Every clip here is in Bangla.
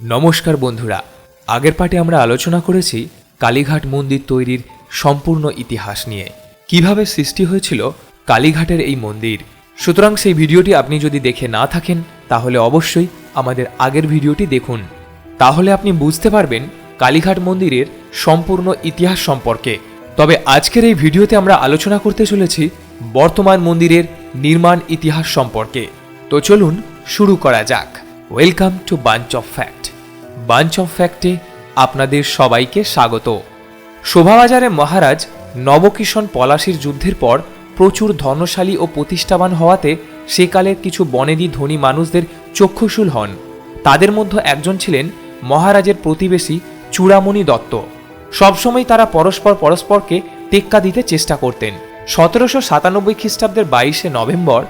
নমস্কার বন্ধুরা, আগের পাঠে আমরা আলোচনা করেছি কালীঘাট মন্দির তৈরির সম্পূর্ণ ইতিহাস নিয়ে। কীভাবে সৃষ্টি হয়েছিল কালীঘাটের এই মন্দির? সুতরাং সেই ভিডিওটি আপনি যদি দেখে না থাকেন, তাহলে অবশ্যই আমাদের আগের ভিডিওটি দেখুন। তাহলে আপনি বুঝতে পারবেন কালীঘাট মন্দিরের সম্পূর্ণ ইতিহাস সম্পর্কে। তবে আজকের এই ভিডিওতে আমরা আলোচনা করতে চলেছি বর্তমান মন্দিরের নির্মাণ ইতিহাস সম্পর্কে। তো চলুন শুরু করা যাক। Welcome to bunch of fact bunch of ফ্যাক্টে আপনাদের সবাইকে স্বাগত। শোভাবাজারে মহারাজ নবকিষণ পলাশির যুদ্ধের পর প্রচুর ধনশালী ও প্রতিষ্ঠাবান হওয়াতে সেকালের কিছু বনেদি ধনী মানুষদের চক্ষুশূল হন। তাদের মধ্যে একজন ছিলেন মহারাজের প্রতিবেশী চূড়ামণি দত্ত। সবসময় তারা পরস্পর পরস্পরকে টেক্কা দিতে চেষ্টা করতেন। সতেরোশো সাতানব্বই খ্রিস্টাব্দের বাইশে নভেম্বর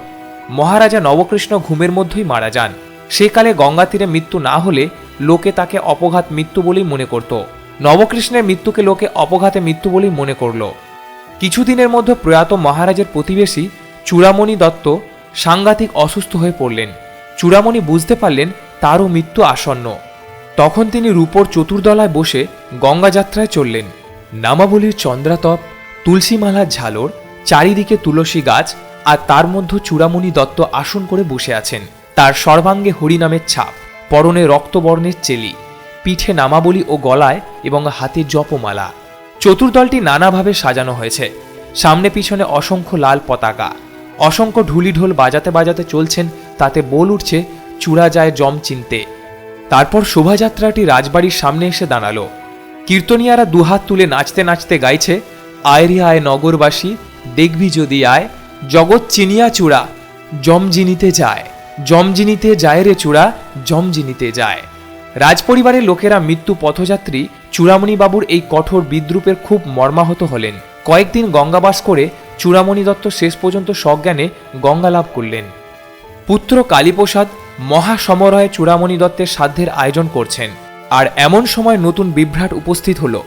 মহারাজা নবকৃষ্ণ ঘুমের মধ্যেই মারা যান। সেকালে গঙ্গা তীরে মৃত্যু না হলে লোকে তাকে অপঘাত মৃত্যু বলেই মনে করত। নবকৃষ্ণের মৃত্যুকে লোকে অপঘাতে মৃত্যু বলেই মনে করল। কিছুদিনের মধ্যে প্রয়াত মহারাজের প্রতিবেশী চূড়ামণি দত্ত সাংঘাতিক অসুস্থ হয়ে পড়লেন। চূড়ামণি বুঝতে পারলেন তারও মৃত্যু আসন্ন। তখন তিনি রূপর চতুর্দলায় বসে গঙ্গা যাত্রায় চললেন। নামাবলীর চন্দ্রাতপ, তুলসীমালার ঝালর, চারিদিকে তুলসী গাছ আর তার মধ্যে চূড়ামণি দত্ত আসন করে বসে আছেন। তার সর্বাঙ্গে হরিনামের ছাপ, পরনে রক্তবর্ণের চেলি, পিঠে নামাবলী ও গলায় এবং হাতে জপমালা। চতুর্দলটি নানাভাবে সাজানো হয়েছে। সামনে পিছনে অসংখ্য লাল পতাকা। অসংখ্য ঢুলি ঢোল বাজাতে বাজাতে চলছেন, তাতে বল উঠছে, চূড়া যায় জম চিনতে। তারপর শোভাযাত্রাটি রাজবাড়ির সামনে এসে দাঁড়াল। কীর্তনিয়ারা দুহাত তুলে নাচতে নাচতে গাইছে, আয় রে আয় নগরবাসী, দেখবি যদি আয়, জগৎ চিনিয়া চূড়া, জম জিনিতে যায়। জম জিনিতে যায় রে চূড়া, জমজিনিতে যায়। রাজপরিবারের লোকেরা মৃত্যু পথযাত্রী চূড়ামণি বাবুর এই কঠোর বিদ্রুপের খুব মর্মাহত হলেন। কয়েকদিন গঙ্গাবাস করে চূড়ামণি দত্ত শেষ পর্যন্ত সজ্ঞানে গঙ্গা লাভ করলেন। পুত্র কালীপ্রসাদ মহাসমরয়ে চূড়ামণি দত্তের সাধ্যের আয়োজন করছেন। আর এমন সময় নতুন বিভ্রাট উপস্থিত হল।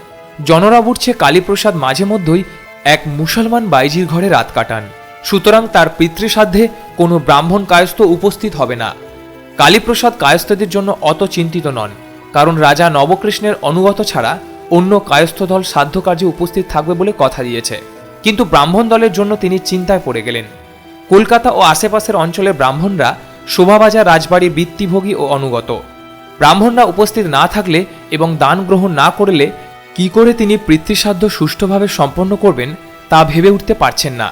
জনরা বুঝছে কালীপ্রসাদ মাঝে মধ্যেই এক মুসলমান বাইজির ঘরে রাত কাটান। সুতরাং তার পিতৃসাধ্যে কোনো ব্রাহ্মণ কায়স্থ উপস্থিত হবে না। কালীপ্রসাদ কায়স্থদের জন্য অত চিন্তিত নন, কারণ রাজা নবকৃষ্ণের অনুগত ছাড়া অন্য কায়স্থ দল সাধ্য কার্যে উপস্থিত থাকবে বলে কথা দিয়েছে। কিন্তু ব্রাহ্মণ দলের জন্য তিনি চিন্তায় পড়ে গেলেন। কলকাতা ও আশেপাশের অঞ্চলে ব্রাহ্মণরা শোভাবাজার রাজবাড়ির বৃত্তিভোগী ও অনুগত। ব্রাহ্মণরা উপস্থিত না থাকলে এবং দান গ্রহণ না করলে কি করে তিনি পিতৃসাধ্য সুষ্ঠুভাবে সম্পন্ন করবেন তা ভেবে উঠতে পারছেন না।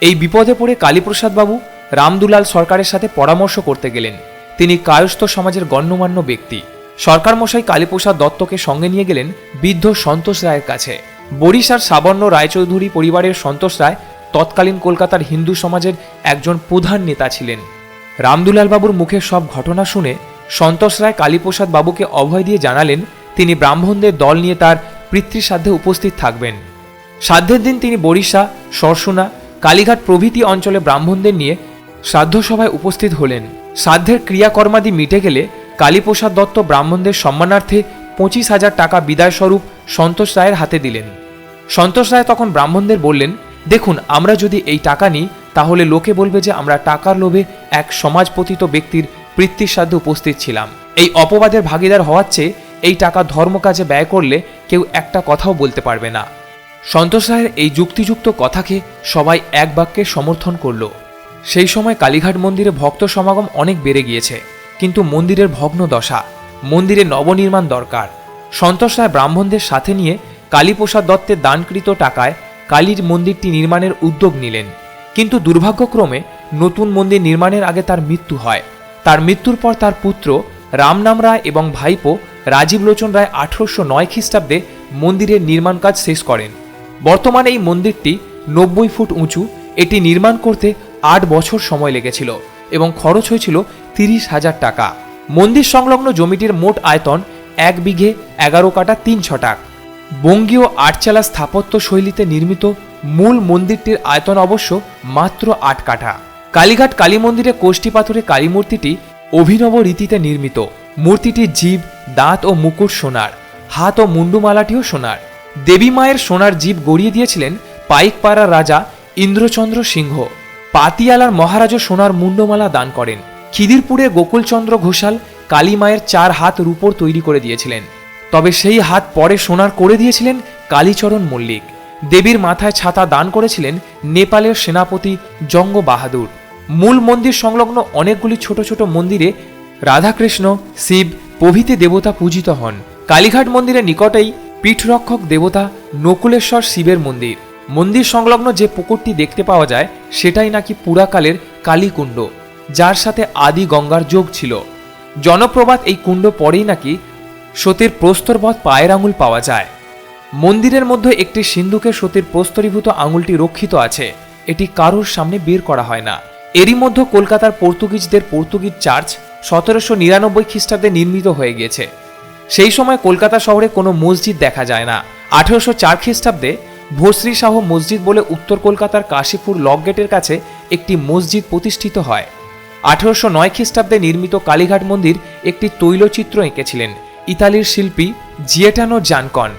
এই বিপদে পড়ে কালীপ্রসাদ বাবু রামদুলাল সরকারের সাথে পরামর্শ করতে গেলেন। তিনি কায়স্থ সমাজের গণ্যমান্য ব্যক্তি। সরকার মশাই কালীপ্রসাদ দত্তকে সঙ্গে নিয়ে গেলেন বৃদ্ধ সন্তোষ রায়ের কাছে। বরিশার সাবর্ণ রায়চৌধুরী পরিবারের সন্তোষ রায় তৎকালীন কলকাতার হিন্দু সমাজের একজন প্রধান নেতা ছিলেন। রামদুলাল বাবুর মুখে সব ঘটনা শুনে সন্তোষ রায় কালীপ্রসাদ বাবুকে অভয় দিয়ে জানালেন, তিনি ব্রাহ্মণদের দল নিয়ে তার পিতৃসাধ্যে উপস্থিত থাকবেন। সাধ্যের দিন তিনি বরিশা, সরসুনা কালীঘাট প্রভৃতি অঞ্চলে ব্রাহ্মণদের নিয়ে শ্রাদ্ধ সভায় উপস্থিত হলেন। শ্রাদ্ধের ক্রিয়াকর্মাদি মিটে গেলে কালীপ্রসাদ দত্ত ব্রাহ্মণদের সম্মানার্থে পঁচিশ হাজার টাকা বিদায়স্বরূপ সন্তোষ রায়ের হাতে দিলেন। সন্তোষ রায় তখন ব্রাহ্মণদের বললেন, দেখুন, আমরা যদি এই টাকা নিই, তাহলে লোকে বলবে যে আমরা টাকার লোভে এক সমাজপতিত ব্যক্তির বৃত্তির সাধ্যে উপস্থিত ছিলাম। এই অপবাদের ভাগিদার হওয়ার চেয়ে এই টাকা ধর্মকাজে ব্যয় করলে কেউ একটা কথাও বলতে পারবে না। সন্তোষ রায়ের এই যুক্তিযুক্ত কথাকে সবাই এক বাক্যে সমর্থন করল। সেই সময় কালীঘাট মন্দিরে ভক্ত সমাগম অনেক বেড়ে গিয়েছে, কিন্তু মন্দিরের ভগ্ন দশা, মন্দিরে নবনির্মাণ দরকার। সন্তোষ রায় ব্রাহ্মণদের সাথে নিয়ে কালীপ্রসাদ দত্তের দানকৃত টাকায় কালীর মন্দিরটি নির্মাণের উদ্যোগ নিলেন। কিন্তু দুর্ভাগ্যক্রমে নতুন মন্দির নির্মাণের আগে তার মৃত্যু হয়। তার মৃত্যুর পর তার পুত্র রামনাম রায় এবং ভাইপো রাজীব লোচন রায় আঠারোশো নয় খ্রিস্টাব্দে মন্দিরের নির্মাণ কাজ শেষ করেন। বর্তমানে এই মন্দিরটি নব্বই ফুট উঁচু, এটি নির্মাণ করতে আট বছর সময় লেগেছিল এবং খরচ হয়েছিল তিরিশ হাজার টাকা। মন্দির সংলগ্ন জমিটির মোট আয়তন এক বিঘে এগারো কাটা তিন ছটাক বঙ্গীয় আটচালা স্থাপত্য শৈলীতে নির্মিত মূল মন্দিরটির আয়তন অবশ্য মাত্র আট কাঠা। কালীঘাট কালী মন্দিরে কোষ্ঠী পাথরে কালী মূর্তিটি অভিনব রীতিতে নির্মিত। মূর্তিটির জীব, দাঁত ও মুকুট সোনার, হাত ও মুন্ডুমালাটিও সোনার। দেবী মায়ের সোনার জীব গড়িয়ে দিয়েছিলেন পাইকপাড়ার রাজা ইন্দ্রচন্দ্র সিংহ। পাতিয়ালার মহারাজও সোনার মুন্ডমালা দান করেন। খিদিরপুরে গোকুলচন্দ্র ঘোষাল কালী মায়ের চার হাত রূপোর তৈরি করে দিয়েছিলেন। তবে সেই হাত পরে সোনার করে দিয়েছিলেন কালীচরণ মল্লিক। দেবীর মাথায় ছাতা দান করেছিলেন নেপালের সেনাপতি জঙ্গ বাহাদুর মূল মন্দির সংলগ্ন অনেকগুলি ছোট ছোট মন্দিরে রাধাকৃষ্ণ, শিব প্রভৃতি দেবতা পূজিত হন। কালীঘাট মন্দিরের নিকটেই পীঠরক্ষক দেবতা নকুলেশ্বর শিবের মন্দির। মন্দির সংলগ্ন যে পুকুরটি দেখতে পাওয়া যায়, সেটাই নাকি পুরাকালের কালীকুণ্ড, যার সাথে আদি গঙ্গার যোগ ছিল। জনপ্রবাদ এই কুণ্ড পরেই নাকি সতীর প্রস্তরবধ পায়ের আঙুল পাওয়া যায়। মন্দিরের মধ্যে একটি সিন্ধুকে সতীর প্রস্তরীভূত আঙুলটি রক্ষিত আছে, এটি কারোর সামনে বের করা হয় না। এরই মধ্যে কলকাতার পর্তুগিজদের পর্তুগিজ চার্চ সতেরোশো নিরানব্বই খ্রিস্টাব্দে নির্মিত হয়ে গিয়েছে। সেই সময় কলকাতা শহরে কোনো মসজিদ দেখা যায় না। আঠেরোশো চার খ্রিস্টাব্দে ভস্রী শাহ মসজিদ বলে উত্তর কলকাতার কাশীপুর লক গেটের কাছে একটি মসজিদ প্রতিষ্ঠিত হয়। আঠেরোশো নয় খ্রিস্টাব্দে নির্মিত কালীঘাট মন্দির একটি তৈলচিত্র এঁকেছিলেন ইতালির শিল্পী জিয়েটানো জানকন।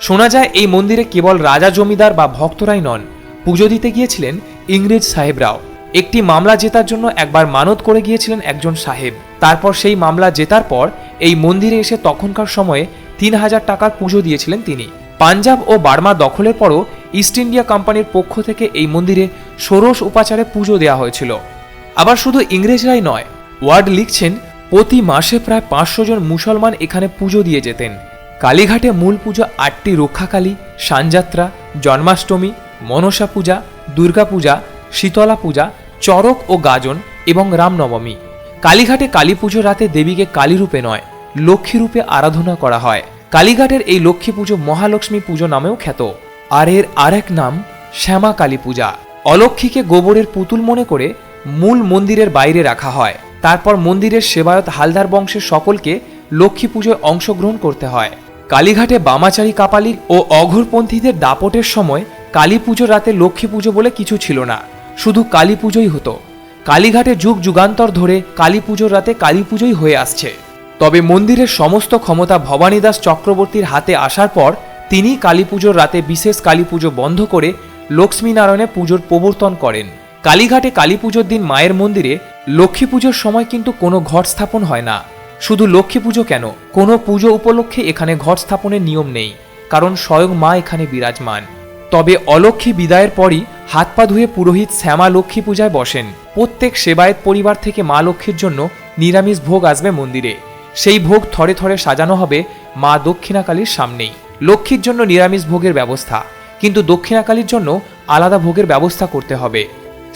শোনা যায়, এই মন্দিরে কেবল রাজা জমিদার বা ভক্তরাই নন, পুজো দিতে গিয়েছিলেন ইংরেজ সাহেবরাও। একটি মামলা জেতার জন্য একবার মানত করে গিয়েছিলেন একজন সাহেব। তারপর সেই মামলা জেতার পর এই মন্দিরে এসে তখনকার সময়ে তিন হাজার টাকার পুজো দিয়েছিলেন তিনি। পাঞ্জাব ও বার্মা দখলের পরও ইস্ট ইন্ডিয়া কোম্পানির পক্ষ থেকে এই মন্দিরে ষোড়শ উপাচারে পুজো দেওয়া হয়েছিল। আবার শুধু ইংরেজরাই নয়, ওয়ার্ড লিখছেন, প্রতি মাসে প্রায় পাঁচশো জন মুসলমান এখানে পুজো দিয়ে যেতেন। কালীঘাটে মূল পুজো আটটি রক্ষাকালী, সানযাত্রা, জন্মাষ্টমী, মনসা পূজা, দুর্গা পূজা, শীতলা পূজা চরক ও গাজন এবং রামনবমী। কালীঘাটে কালী পুজো রাতে দেবীকে কালীরূপে নয় লক্ষ্মী রূপে আরাধনা করা হয়। কালীঘাটের এই লক্ষ্মী পুজো মহালক্ষ্মী পুজো নামেও খ্যাত। আর এর আরেক নাম শ্যামা কালী পূজা। অলক্ষ্মীকে গোবরের পুতুল মনে করে মূল মন্দিরের বাইরে রাখা হয়। তারপর মন্দিরের সেবায়ত হালদার বংশের সকলকে লক্ষ্মী পুজোয় অংশগ্রহণ করতে হয়। কালীঘাটে বামাচারী কাপালি ও অঘোরপন্থীদের দাপটের সময় কালী পুজোর রাতে লক্ষ্মী পুজো বলে কিছু ছিল না। শুধু কালী পুজোই হতো। কালীঘাটে যুগ যুগান্তর ধরে কালী পুজোর রাতে কালী পুজোই হয়ে আসছে। তবে মন্দিরের সমস্ত ক্ষমতা ভবানীদাস চক্রবর্তীর হাতে আসার পর তিনি কালী পুজোর রাতে বিশেষ কালী পুজো বন্ধ করে লক্ষ্মীনারায়ণে পুজোর প্রবর্তন করেন। কালীঘাটে কালী পুজোর দিন মায়ের মন্দিরে লক্ষ্মী পুজোর সময় কিন্তু কোনো ঘট স্থাপন হয় না। শুধু লক্ষ্মী পুজো কেন? কোনো পুজো উপলক্ষে এখানে ঘট স্থাপনের নিয়ম নেই, কারণ স্বয়ং মা এখানে বিরাজমান। তবে অলক্ষ্মী বিদায়ের পরই হাত পা ধুয়ে পুরোহিত শ্যামা লক্ষ্মী পূজায় বসেন। প্রত্যেক সেবায়েত পরিবার থেকে মা লক্ষ্মীর জন্য নিরামিষ ভোগ আসবে মন্দিরে। সেই ভোগ থরে থরে সাজানো হবে মা দক্ষিণাকালীর সামনেই। লক্ষ্মীর জন্য নিরামিষ ভোগের ব্যবস্থা, কিন্তু দক্ষিণাকালীর জন্য আলাদা ভোগের ব্যবস্থা করতে হবে।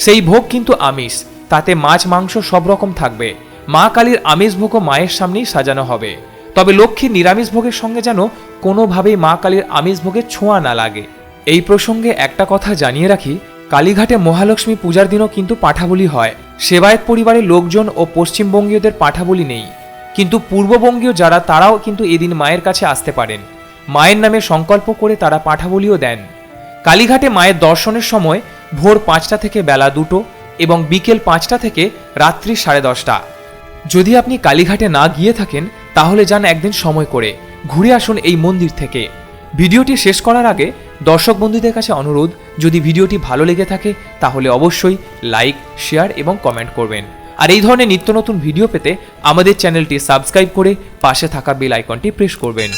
সেই ভোগ কিন্তু আমিষ, তাতে মাছ মাংস সব রকম থাকবে। মা কালীর আমিষ ভোগও মায়ের সামনেই সাজানো হবে। তবে লক্ষ্মীর নিরামিষ ভোগের সঙ্গে যেন কোনোভাবেই মা কালীর আমিষ ভোগের ছোঁয়া না লাগে। এই প্রসঙ্গে একটা কথা জানিয়ে রাখি কালীঘাটে মহালক্ষ্মী পূজার দিনও কিন্তু পাঠাবলি হয়। সেবায়ত পরিবারের লোকজন ও পশ্চিমবঙ্গীয়দের পাঠাবলি নেই। কিন্তু পূর্ববঙ্গীয় যারা, তারাও কিন্তু এদিন মায়ের কাছে আসতে পারেন। মায়ের নামে সংকল্প করে তারা পাঠাবলিও দেন। কালীঘাটে মায়ের দর্শনের সময় ভোর পাঁচটা থেকে বেলা দুটো এবং বিকেল পাঁচটা থেকে রাত্রি সাড়ে দশটা। যদি আপনি কালীঘাটে না গিয়ে থাকেন, তাহলে যান একদিন সময় করে। ঘুরে আসুন এই মন্দির থেকে। ভিডিওটি শেষ করার আগে দর্শক বন্ধুদের কাছে অনুরোধ, যদি ভিডিওটি ভালো লেগে থাকে, তাহলে অবশ্যই লাইক, শেয়ার এবং কমেন্ট করবেন। আর এই ধরনের নিত্য নতুন ভিডিও পেতে আমাদের চ্যানেলটি সাবস্ক্রাইব করে পাশে থাকা বেল আইকনটি প্রেস করবেন।